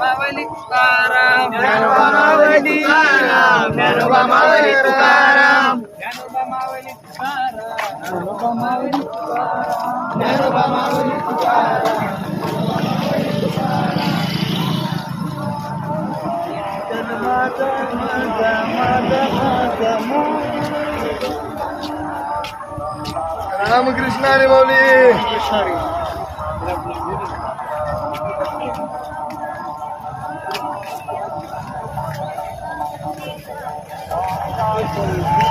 Mavli Tukaram Dnyanoba Mauli Tukaram Dnyanoba Mauli Tukaram Dnyanoba Mavli Tukaram Dnyanoba Mavli Tukaram Dnyanoba Mauli Tukaram Ramakrishna Hari Oh, Thank you.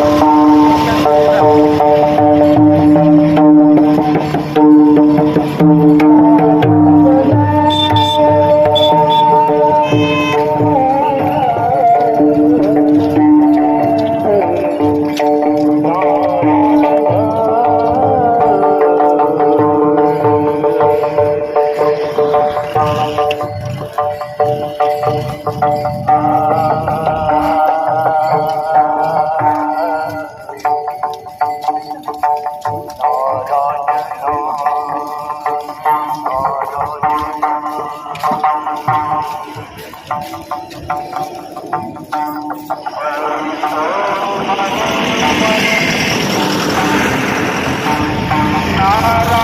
நாரா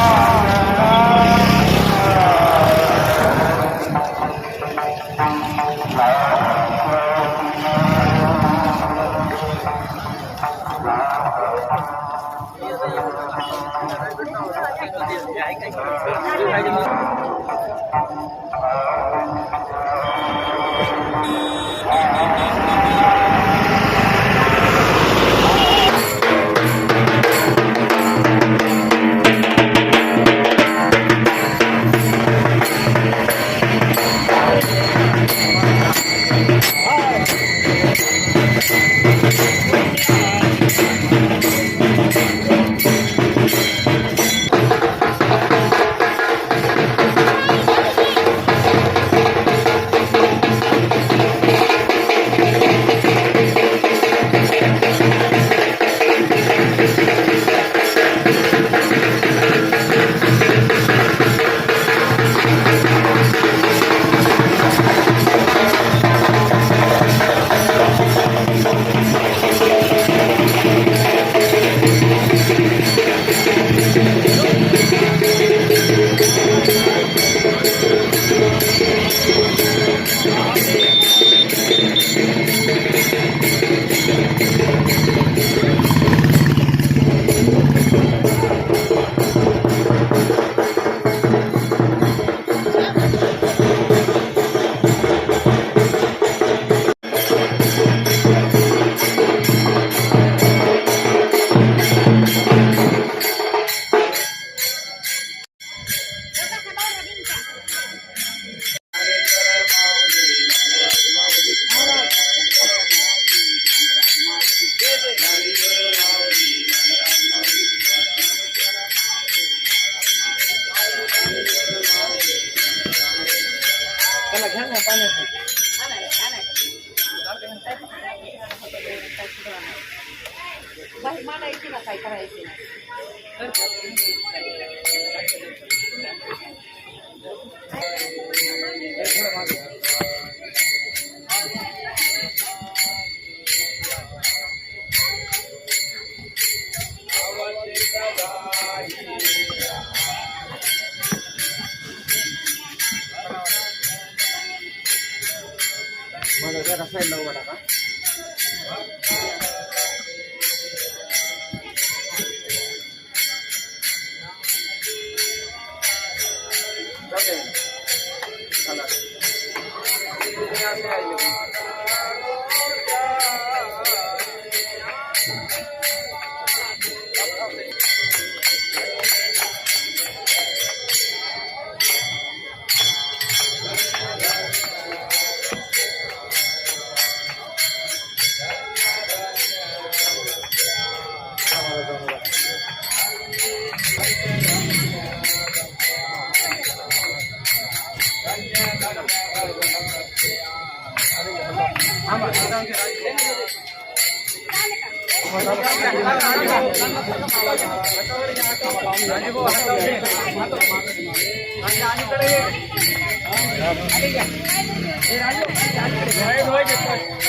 मांडायची ना काय करायची ना टाका साईडला टाका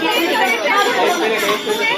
एक घ्या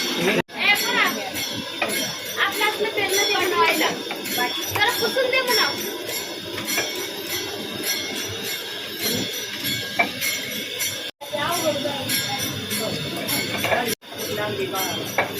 ali, vai.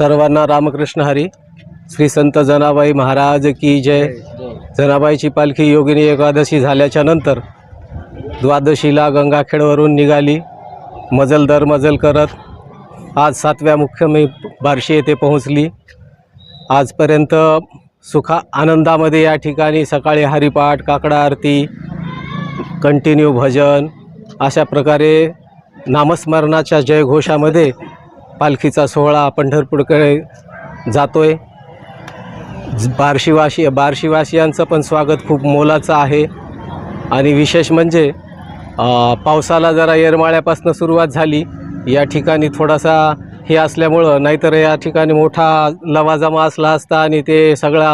सर्वांना रामकृष्ण हरी. श्री संत जनाबाई महाराज की जय. जनाबाईची पालखी योगिनी एकादशी झाल्याच्यानंतर द्वादशीला गंगाखेडवरून निघाली. मजल दर मजल करत आज सातव्या मुख्यमी बार्शी येथे पोहोचली. आजपर्यंत सुखा आनंदामध्ये या ठिकाणी सकाळी हरिपाठ काकडा आरती कंटिन्यू भजन अशा प्रकारे नामस्मरणाच्या जयघोषामध्ये पालखीचा सोहळा पंढरपूरकडे जातो ज- बार्शीवासी बार्शीवासियांचं पण स्वागत खूप मोलाचं आहे. आणि विशेष म्हणजे पावसाला जरा येरमाळ्यापासून सुरुवात झाली. या ठिकाणी थोडासा हे असल्यामुळं नाहीतर या ठिकाणी मोठा लवाजमा असला असता आणि ते सगळा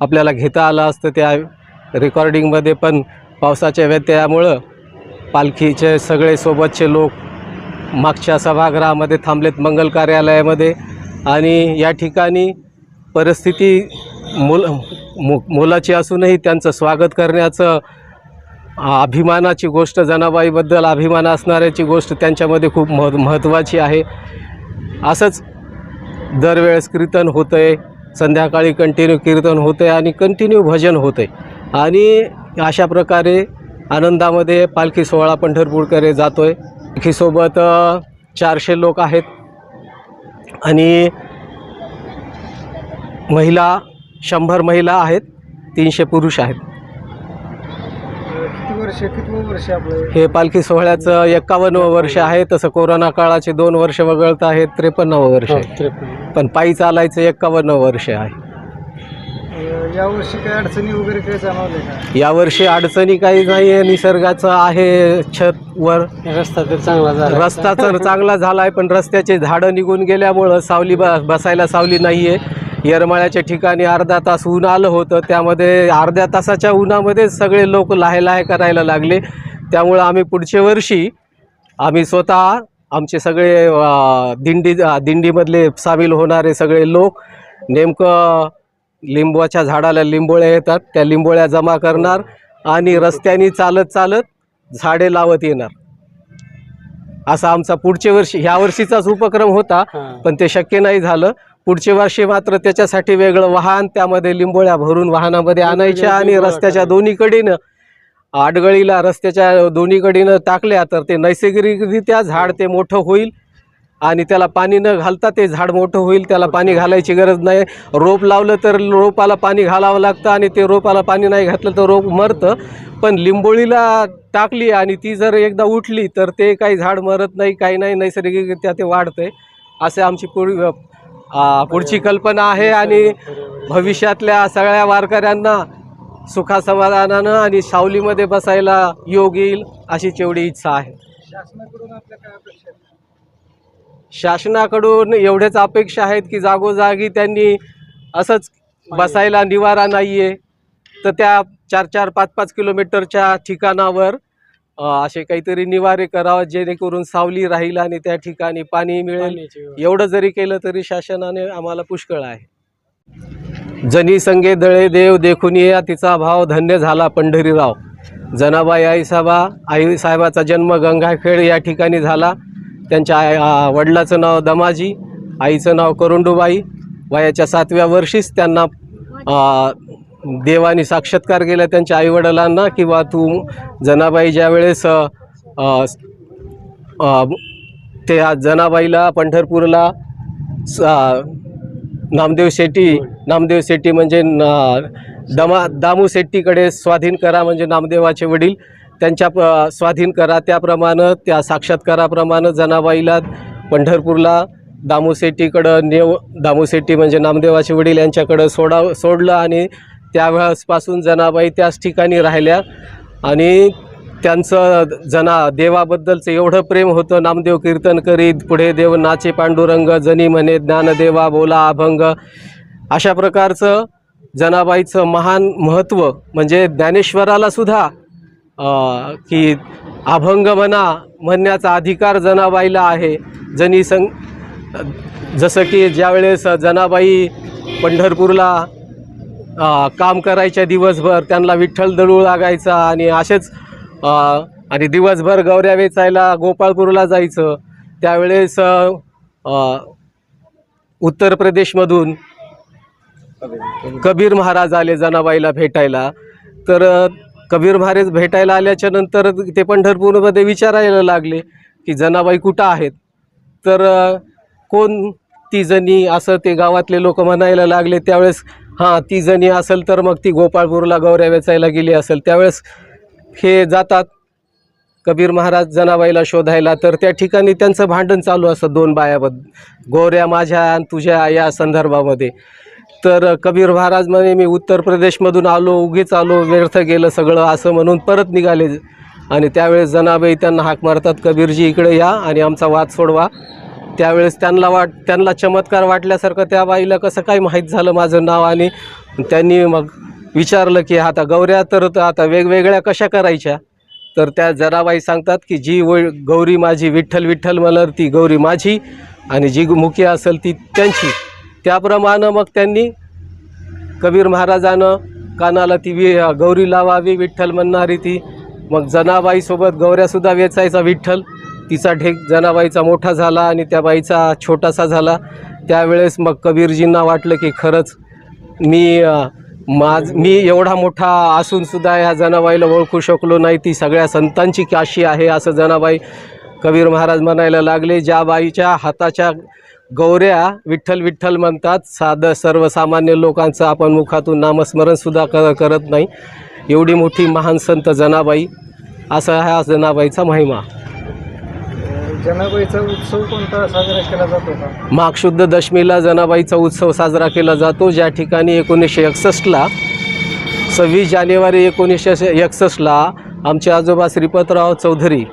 आपल्याला घेता आलं असतं. त्या रेकॉर्डिंगमध्ये पण पावसाच्या व्यत्ययामुळं पालखीचे सगळे सोबतचे लोक मागच्या सभागृहामध्ये थांबलेत मंगल कार्यालयामध्ये. आणि या ठिकाणी परिस्थिती मुल मु मुलाची असूनही त्यांचं स्वागत करण्याचं अभिमानाची गोष्ट जनाबाईबद्दल अभिमान असणाऱ्याची गोष्ट त्यांच्यामध्ये खूप मह महत्त्वाची आहे. असंच दरवेळेस कीर्तन होतं आहे संध्याकाळी कंटिन्यू कीर्तन होतं आहे आणि कंटिन्यू भजन होतं आहे आणि अशा प्रकारे आनंदामध्ये पालखी सोहळा पंढरपूरकडे जातो आहे पालखीसोबत अ, चारशे लोक आहेत. आणि महिला शंभर महिला आहेत तीनशे पुरुष आहेत. वर्ष हे पालखी सोहळ्याचं एक्कावन्न वर्ष आहे. तसं कोरोना काळाचे दोन वर्ष वगळत आहेत त्रेपन्नावं वर्ष आहे. पण पायी चालायचं एक्कावन्न वर्ष आहे. या वर्षी काही अडचणी वगैरे काही जाणवले का? यावर्षी अडचणी काही नाही आहे निसर्गाचं आहे छत वर. रस्ता तर चांगला रस्ता तर चांगला झाला आहे पण रस्त्याचे झाडं निघून गेल्यामुळं सावली ब बसायला सावली नाही आहे येरमाळ्याच्या ठिकाणी अर्धा तास ऊन आलं होतं त्यामध्ये अर्ध्या तासाच्या उन्हामध्ये सगळे लोक लाहे लाहे करायला लागले. त्यामुळं आम्ही पुढच्या वर्षी आम्ही स्वतः आमचे सगळे अ, दिंडी दिंडीमधले सामील होणारे सगळे लोक नेमकं लिंबाच्या झाडाला लिंबोळ्या येतात. त्या लिंबोळ्या जमा करणार आणि रस्त्याने चालत चालत झाडे लावत येणार. असा आमचा पुढच्या वर्षी ह्या वर्षीचाच उपक्रम होता पण ते शक्य नाही झालं. पुढच्या वर्षी मात्र त्याच्यासाठी वेगळं वाहन त्यामध्ये लिंबोळ्या भरून वाहनामध्ये आणायच्या आणि रस्त्याच्या दोन्हीकडीनं आडगळीला रस्त्याच्या दोन्हीकडीनं टाकल्या तर ते नैसर्गिकरित्या झाड ते मोठं होईल. आणि त्याला पाणी न घालता ते झाड मोठं होईल त्याला पाणी घालायची गरज नाही. रोप लावलं तर रोपाला पाणी घालावं लागतं आणि ते रोपाला पाणी नाही घातलं तर रोप मरतं. पण लिंबोळीला टाकली आणि ती जर एकदा उठली तर ते काही झाड मरत नाही काही नाही नैसर्गिकरित्या ते वाढते असे आमची पुढ पुढची कल्पना आहे आणि भविष्यातल्या सगळ्या वारकऱ्यांना सुखासमाधानानं आणि सावलीमध्ये बसायला योग येईल अशी तेवढी इच्छा आहे. शासनाकडून आपल्या काय अपेक्षा शासनाकडून एवढ्याच अपेक्षा आहेत की जागोजागी त्यांनी असंच बसायला निवारा नाही आहे तर त्या चार चार पाच पाच किलोमीटरच्या ठिकाणावर असे काहीतरी निवारे करावं जेणेकरून सावली राहील आणि त्या ठिकाणी पाणी मिळेल. एवढं जरी केलं तरी शासनाने आम्हाला पुष्कळ आहे. जनी संगे दळे देव देखून या तिचा भाव धन्य झाला पंढरीराव. जनाबाई आईसाबा आई साहेबाचा जन्म गंगाखेड या ठिकाणी झाला. त्यांच्या आई वडिलाचं नाव दमाजी आईचं नाव करुंडूबाई. वयाच्या सातव्या वर्षीच त्यांना देवाने साक्षात्कार केला त्यांच्या आईवडिलांना किंवा तू जनाबाई ज्यावेळेस ते त्या जनाबाईला पंढरपूरला स- नामदेव शेट्टी नामदेव शेट्टी म्हणजे दमा दामू शेट्टीकडे स्वाधीन करा म्हणजे नामदेवाचे वडील. त्यांच्या प स्वाधीन करा त्याप्रमाणे त्या साक्षात्काराप्रमाणे जनाबाईला पंढरपूरला दामूसेट्टीकडं नेव दामूसेट्टी म्हणजे नामदेवाचे वडील यांच्याकडं सोडा सोडलं आणि त्यावेळेसपासून जनाबाई त्याच ठिकाणी राहिल्या. आणि त्यांचं जना देवाबद्दलचं एवढं प्रेम होतं नामदेव कीर्तन करीत पुढे देव नाचे पांडुरंग जनी म्हणे ज्ञानदेवा बोला अभंग. अशा प्रकारचं जनाबाईचं महान महत्त्व म्हणजे ज्ञानेश्वराला सुद्धा की अभंग म्हणा म्हणण्याचा अधिकार जनाबाईला आहे. जनी सं जसं की ज्यावेळेस जनाबाई पंढरपूरला काम करायच्या दिवसभर त्यांना विठ्ठल दळू लागायचा आणि असेच आणि दिवसभर गौऱ्या वेचायला गोपाळपूरला जायचं. त्यावेळेस उत्तर प्रदेशमधून कबीर महाराज आले जनाबाईला भेटायला. तर कबीर महाराज भेटायला आल्याच्यानंतर ते पंढरपूरमध्ये विचारायला लागले की जनाबाई कुठं आहेत? तर कोण ती जणी असं ते गावातले लोक म्हणायला लागले त्यावेळेस हां ती जणी असेल तर मग ती गोपाळपूरला गौऱ्या वेचायला गेली असेल. त्यावेळेस हे जातात. कबीर महाराज जनाबाईला शोधायला तर त्या ठिकाणी त्यांचं भांडण चालू असतं दोन बायाबद्दल गोऱ्या माझ्या आणि तुझ्या या संदर्भामध्ये. तर कबीर महाराज म्हणे मी उत्तर प्रदेशमधून आलो उगीच आलो व्यर्थ गेलं सगळं असं म्हणून परत निघाले. आणि त्यावेळेस जनाबाई त्यांना हाक मारतात कबीरजी इकडे या आणि आमचा वाद सोडवा. त्यावेळेस त्यांना वाट त्यांना चमत्कार वाटल्यासारखं त्या बाईला कसं काय माहीत झालं माझं नाव? आणि त्यांनी मग विचारलं की आता गौऱ्या तर आता वेगवेगळ्या कशा करायच्या? तर त्या जराबाई सांगतात की जी व गौरी माझी विठ्ठल विठ्ठल म्हणलं ती गौरी माझी आणि जी मुखी असेल ती त्यांची. त्याप्रमाणे मग त्यांनी कबीर महाराजानं कानाला ती वि गौरी लावावी विठ्ठल म्हणणारी ती. मग जनाबाईसोबत गौऱ्यासुद्धा वेचायचा विठ्ठल. तिचा ढेक जनाबाईचा मोठा झाला आणि त्या बाईचा छोटासा झाला. त्यावेळेस मग कबीरजींना वाटलं की खरंच मी अ, माझ मी एवढा मोठा असूनसुद्धा ह्या जनाबाईला ओळखू शकलो नाही. ती सगळ्या संतांची काशी आहे असं जनाबाई कबीर महाराज म्हणायला लागले. ज्या बाईच्या हाताच्या गौऱ्या विठ्ठल विठ्ठल म्हणतात. साधं सर्वसामान्य लोकांचं आपण मुखातून नामस्मरणसुद्धा क करत नाही. एवढी मोठी महान संत जनाबाई असा हा जनाबाईचा महिमा. जनाबाईचा उत्सव कोणता साजरा केला जातो का? माघशुद्ध दशमीला जनाबाईचा उत्सव साजरा केला जातो. ज्या ठिकाणी एकोणीसशे एकसष्टला सव्वीस जानेवारी एकोणीसशे एकसष्टला आमचे आजोबा श्रीपतराव चौधरी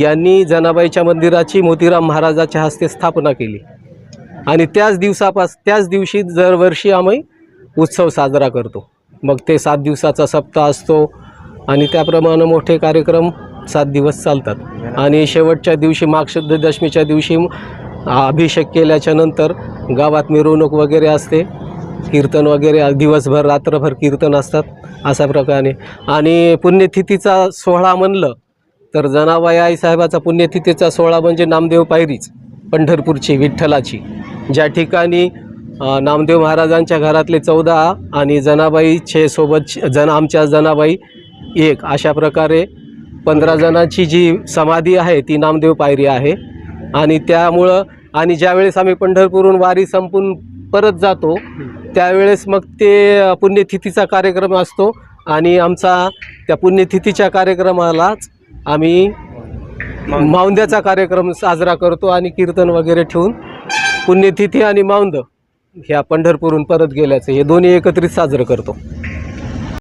यांनी जनाबाईच्या मंदिराची मोतीराम महाराजाच्या हस्ते स्थापना केली. आणि त्याच दिवसापास त्याच दिवशी दरवर्षी आम्ही उत्सव साजरा करतो. मग ते सात दिवसाचा सप्ताह असतो आणि त्याप्रमाणे मोठे कार्यक्रम सात दिवस चालतात. आणि शेवटच्या दिवशी मागशुद्ध दशमीच्या दिवशी अभिषेक केल्याच्यानंतर गावात मिरवणूक वगैरे असते. कीर्तन वगैरे दिवसभर रात्रभर कीर्तन असतात अशा प्रकारे. आणि पुण्यतिथीचा सोहळा म्हणलं तर जनाबाई आईसाहेबाचा पुण्यतिथीचा सोहळा म्हणजे नामदेव पायरीच पंढरपूरची विठ्ठलाची. ज्या ठिकाणी नामदेव महाराजांच्या घरातले चौदा आणि जनाबाईचे सोबत जन आमच्या जनाबाई एक अशा प्रकारे पंधरा जणांची जी समाधी आहे ती नामदेव पायरी आहे. आणि त्यामुळं आणि ज्यावेळेस आम्ही पंढरपूरहून वारी संपून परत जातो त्यावेळेस मग ते पुण्यतिथीचा कार्यक्रम असतो. आणि आमचा त्या पुण्यतिथीच्या कार्यक्रमालाच आम्ही माऊंद्याचा कार्यक्रम साजरा करतो आणि कीर्तन वगैरे ठेवून पुण्यतिथी आणि माऊंद ह्या पंढरपूरहून परत गेल्याचं हे दोन्ही एकत्रित साजरं करतो.